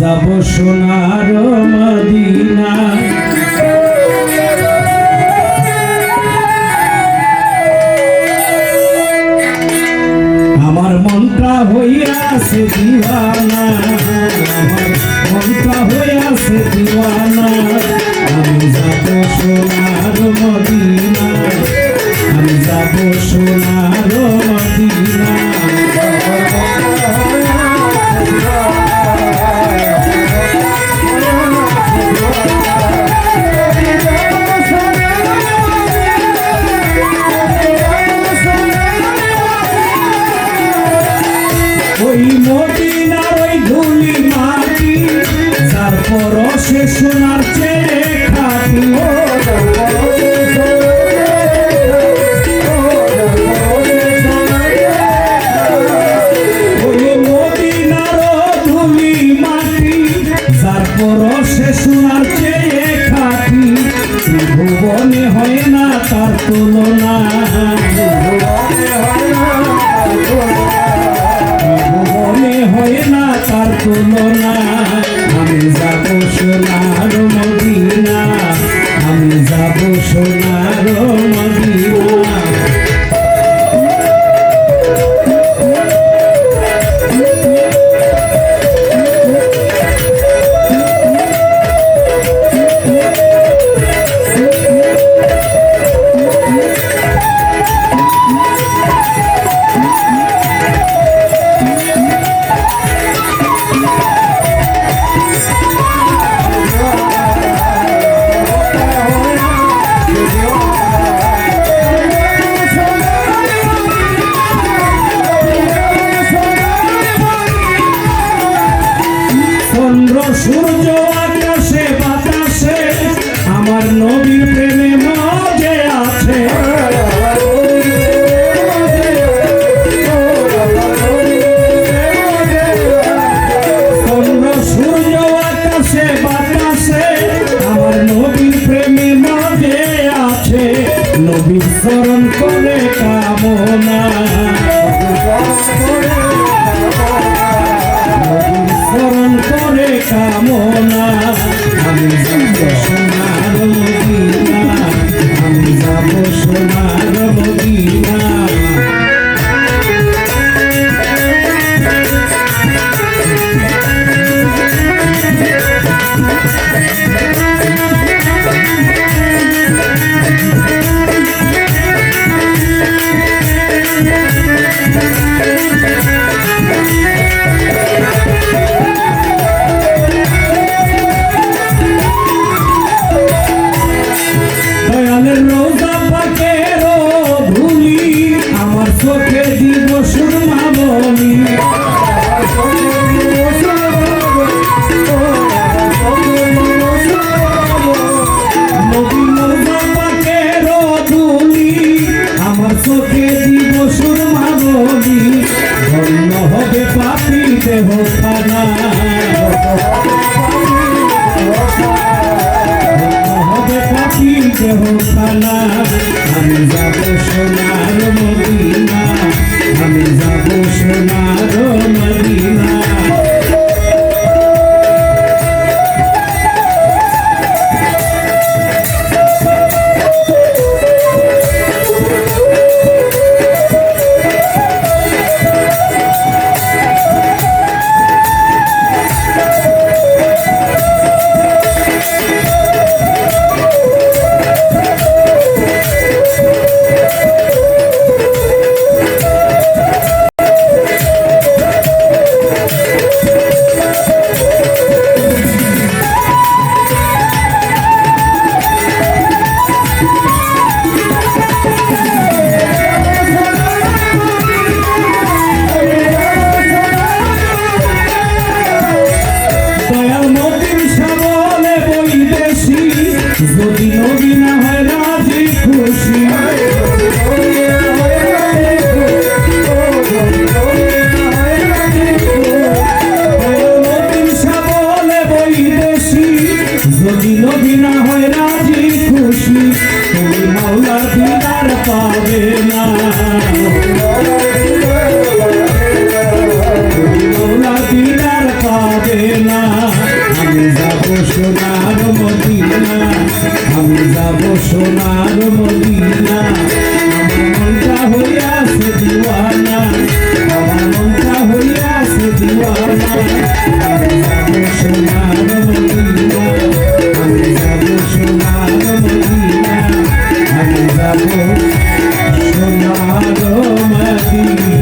যাব সোনার মদিনা। আমার মনটা হইয়াছে দিওয়ানা। আমার মনটা হইয়াছে দিওয়ানা। আমি যাব সোনার চেয়ে খাটিও পরশে সোনার চেয়ে খাটি। ভুবনে হয় না তার তুলনা। ভুবনে হয় না তার তুলনা। Shalom. হোসানা হবে পাখি যে হোসানা আমি যাব সোনা। না। আমি যাব সোনার মদিনা। আমি যাব সোনার মদিনা। আমার মনটা হইয়াছে দিওয়ানা। আমার মনটা হইয়াছে দিওয়ানা। আমি যাব সোনার মদিনা। আমি যাব সোনার মদিনা। আমি যাব সোনার মদিনা।